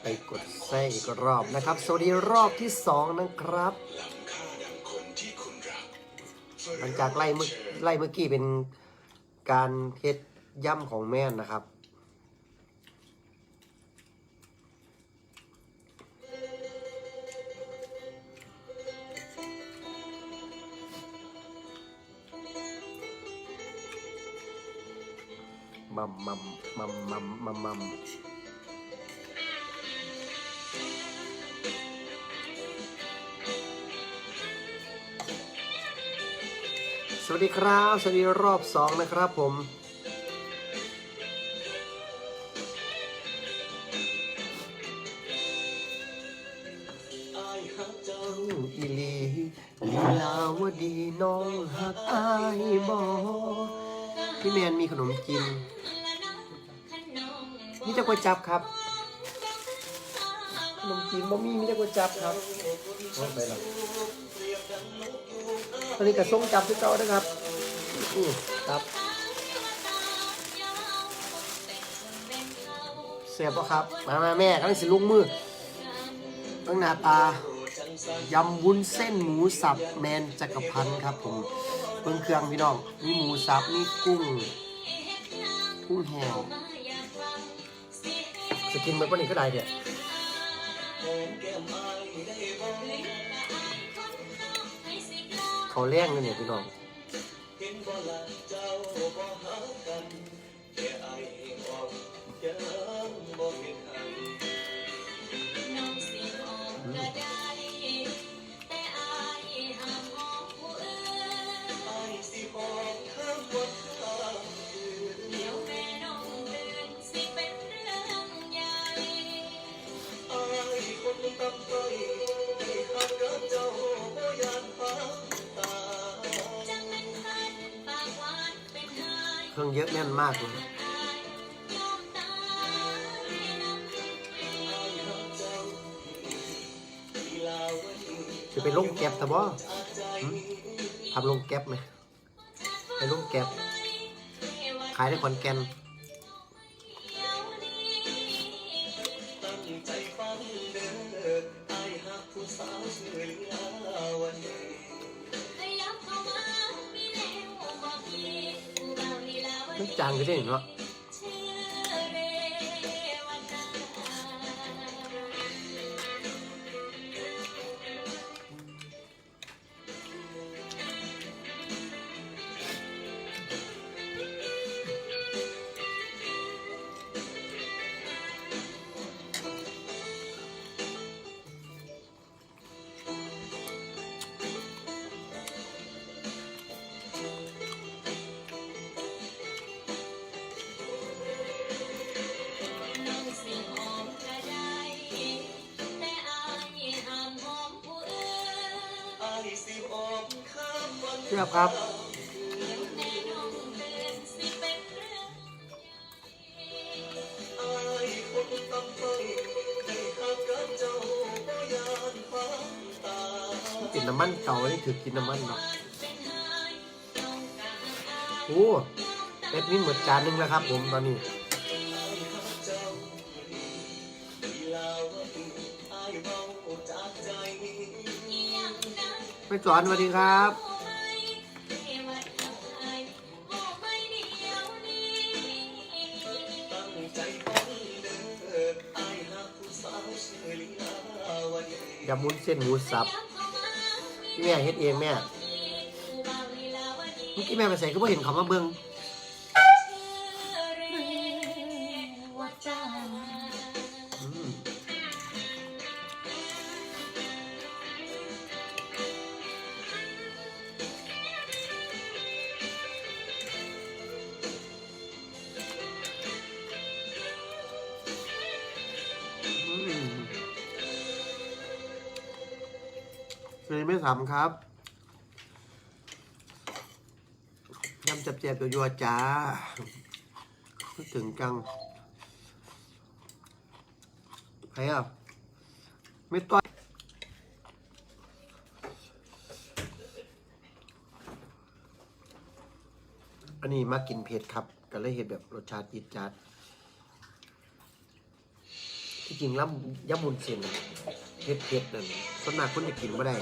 ไปกดแซงอีกรอบนะครับ สวัสดีรอบที่สองนะครับหลังจากไล่เมื่อไล่เมื่อกี้เป็นการเฮ็ดย่ำของแม่นนะครับ มัมมัมมัมมัมมัมมัม สวัสดีครับสวัสดีรอบสองนะครับผมอีหลีลีลาวดีน้องหักอายบอพี่แมนมีขนมกิน นี่จะก๋วยจับครับ ขนมจีนบะหมี่มีแต่ก๋วยจับครับเอาไปละตอนนี้กระส่งจับที่เก่านะครับอือครับเสียบปะครับ มามาแม่กำลังสิลุงมือตั้งหน้าตายำวุ้นเส้นหมูสับแมนจักรพันธ์ครับผมเบิ่งเครื่องพี่น้องมีหมูสับมีกุ้งกุ้งแห้งจะกินมันก็นี่ก็ได้เดี๋ยว เขาแรงเลยเนี่ยพี่น้องเค มากเลยจะไปลงแก็บแต่บ่ทำลงแก็บไหมไปลงแก็บขายได้ขอนแก่น มันจางไปได้เนาะเชื่อครับกินน้ำมันเก่านี่ถือกินน้ำมันเนาะโอ้เป็ดนี่หมดจานหนึงแล้วครับผมตอนนี้ไปสอนสวัสดีครับ ยำมุ้นเส้นหมูสับที่แม่เฮ็ดเองแม่เมื่อกี้แม่ไปใส่ก็บ่เห็นเขามาเบิ้ง เลยไม่ทำครับยำจับแจบยัวจ้าคิดถึงจังใครอะไม่ต้อยอันนี้มากินเผ็ดครับก็เลยเห็นแบบรสชาติจิดจัดที่ที่จริงแล้วยำมุนเส้น เผ็ดเผ็ดๆนั่นส่วนมากคนจะกินไม่ได้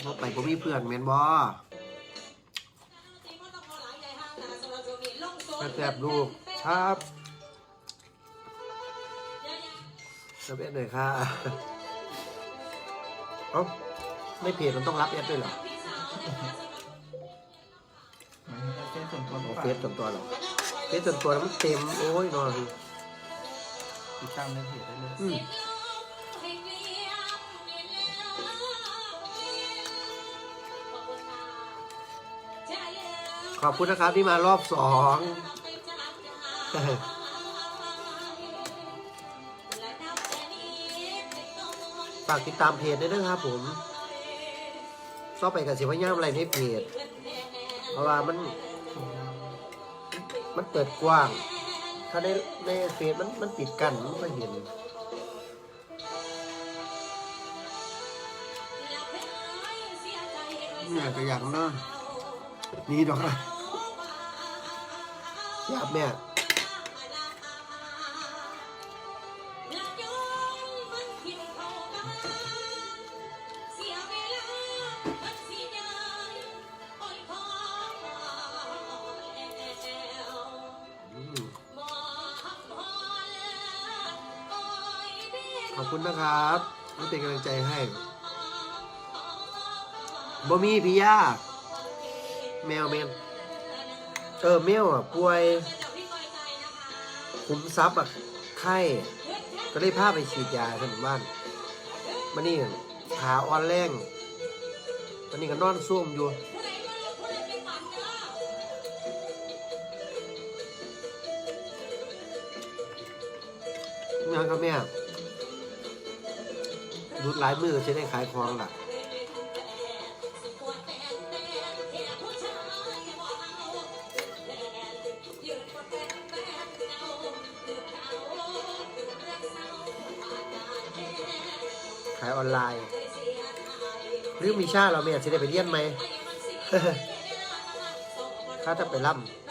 เพราะไปผมมีเพื่อนแมนบอแซ่บๆลูกครับรับเอ็ดหน่อยค่ะเอ้าไม่เผ็ดมันต้องรับเอ็ดด้วยเหรอหมายถึงเฟซส่วนตัวหรือเอาเปล่าเฟซส่วนตัวเหรอเฟซส่วนตัวแล้วมันเต็ม โอ้ยนอนติดตามในเพจได้เลย ขอบคุณนะครับที่มารอบสองฝากติดตามเพจด้วยนะครับผมชอบไปกับสิพย่ามอะไรในเพจเพราะว่ามัน มันเปิดกว้าง ถ้าในในเฟซมันมันปิดกันมันไม่เห็นเนี่ยก็อยากนอนนี่ดอกนะ อยากแม่อืมขอบคุณนะครับที่เป็นกำลังใจให้บ่มีพี่ยาแมวแมน เออแมวอะป่วยขุมทรัพย์อะไข้ก็เลยพาไปฉีดยาที่หมู่บ้านมานี่ขาอ่อนแรงตอนนี้ก็นอนซุ่มอยู่งานครับแม่รุดหลายมือก็จะได้ขายของล่ะ ออนไลน์ หรือมีชาเราไม่จะได้ไปเรียนไหม ถ้าจะไปล่ำ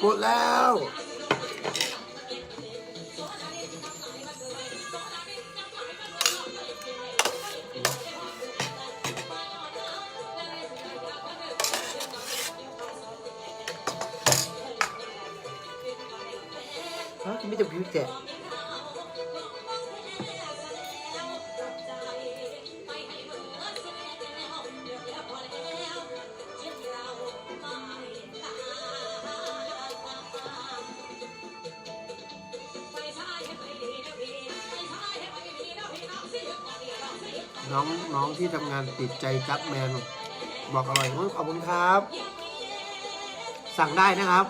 หมดแล้วฮะไม่จะพิ น้องน้องที่ทำงานติดใจจักแมน บอกอร่อยโอ้ยขอบคุณครับ สั่งได้นะครับ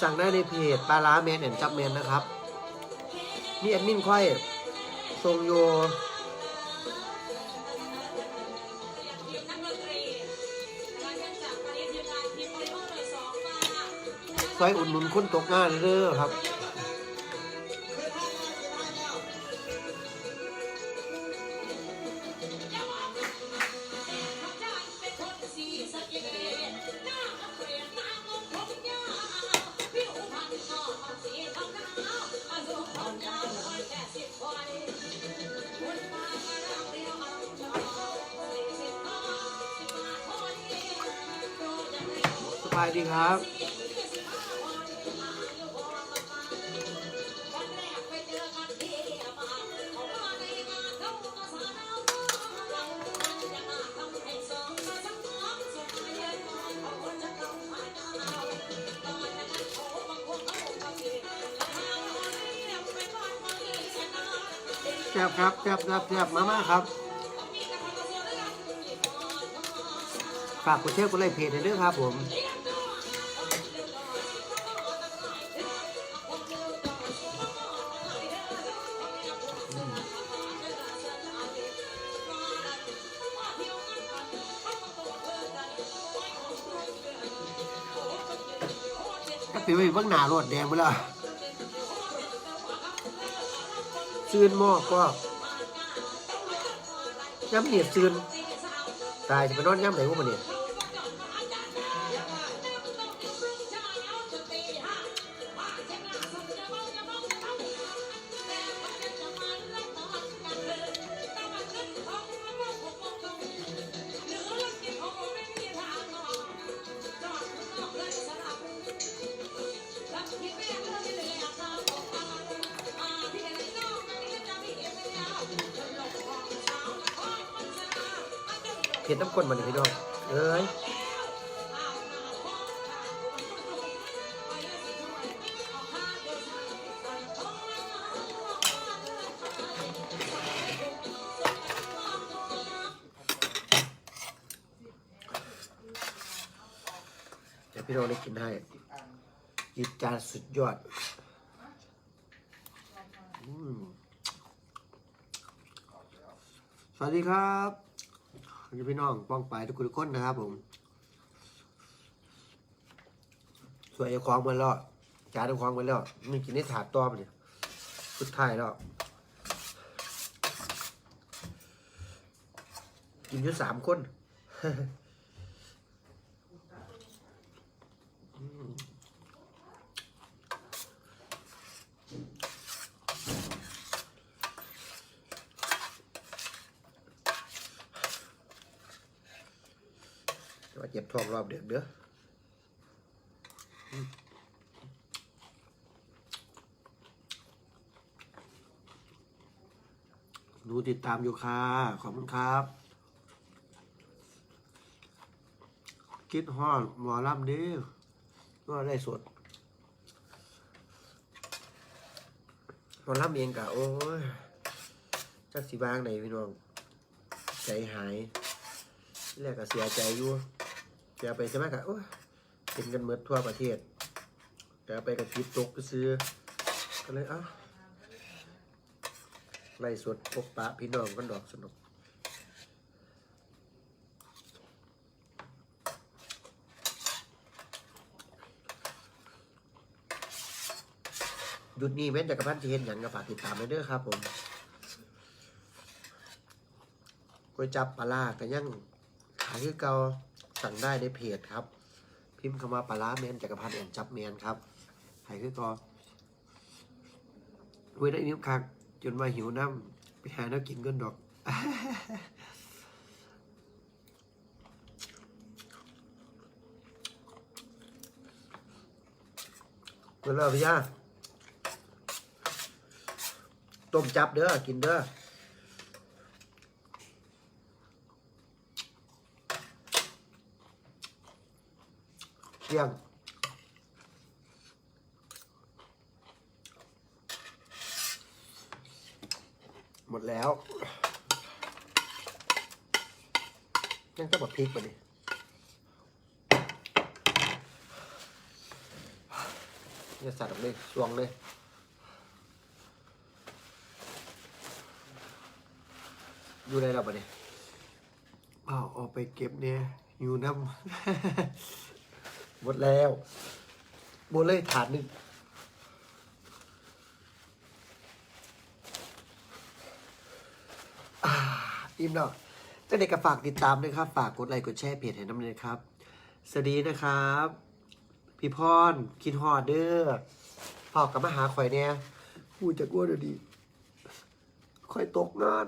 สั่งได้ในเพจปลาร้าแมนแอนจับแมนนะครับมีแอดมินค่อยทรงโยซอยอุดหนุนคนตกงานเด้อครับายดีครับ แซ่บครับแซ่บแซ่บแซ่บมามาครับ ฝากกดแชร์กดไลค์เพจให้ด้วยครับผม พี่ไปเบิ่งหน้ารถแดงไปแล้วซื่นหม้อก็ย้ำเหนียดซื่นตายจะไปนอนย้ำไหนวะมันเนี่ย เห็ดน้ำข้นมันนี่พี่น้องเอ้ยเดี๋ยวพี่น้องได้กินให้จิตจานสุดยอดสวัสดีครับ นี่พี่น้องป้องไปทุกคนทุกคนนะครับ ผม สวยไอ้ของมันแล้วจานไอ้ของมันแล้วมันกินได้ถาดต้อมเนี่ยสุดท้ายแล้วกินอยู่สามคน ว่าเจ็บท้องรอบเดือดเด้ออืมหนูติดตามอยู่ค่ะ ขอบคุณครับ คิดฮอดหมอลำเด้อก็ได้สดหมอลำเองกะโอ้ยจักสีบางไหนพี่น้อง ใจหาย แรกก็เสียใจอยู่ แกไปใช่ไหมกะโอ้ยเป็นกันเมืดทั่วประเทศแกไปกับทิปตกก็ซื้อก็เลยเอ้าไล่สดพบปะพี่น้องกันดอกสนุกหยุดนี้เว้นจากกระพันที่เห็นอย่างกับฝากติดตามไปเด้อครับผมก๋วยจับปลาลาก็ยังขายคือเก่า สั่งได้ในเพจครับ พิมพ์คำว่าปลาแมนจักรพันธ์แอนจับแมนครับขายคือก่าเว้ยได้นิ้วคักจนมาหิวน้ำไปหาน้ำกินกันดอกเมื่อเลิกพี่ย่าต้มจับเด้อกินเด้อ เที่ยงหมดแล้วยังต้องแบบพริกมาดิเนี่ยสัตว์ออกเลยสวงเลยอยู่ในเราปะเนี่ยอ้าวออกไปเก็บเนี่ยอยู่น้ำ หมดแล้วหมดเลยถาดหนึ่งอิ่มเนาะจ้าเด็กก็ฝากติดตามด้วยครับ ฝากกดไลค์กดแชร์เพจให้น้ำเลยครับ สวัสดีนะครับ พี่พรคิดฮอดเด้อฝากกับมาหาข่อยเนี่ยพูดจะกลัวเดี๋ยวดีข่อยตกงาน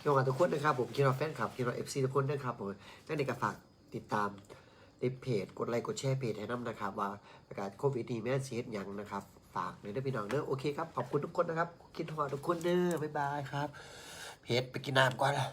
คิดว่าทุกคนนะครับผมคิดว่าแฟนคลับคิดว่าเอฟซีทุกคนนะครับผมจ้าเด็กก็ฝากติดตาม ในเพจกดไลค์กดแชร์เพจให้น้ำนะครับ ว่าประกาศโควิดนี้แม่เสียดยังนะครับ ฝากเลยเด้อพี่น้องเด้อโอเคครับ ขอบคุณทุกคนนะครับ คิดถอดทุกคนเด้อบ๊ายบายครับ เพจไปกินน้ำก่อนละ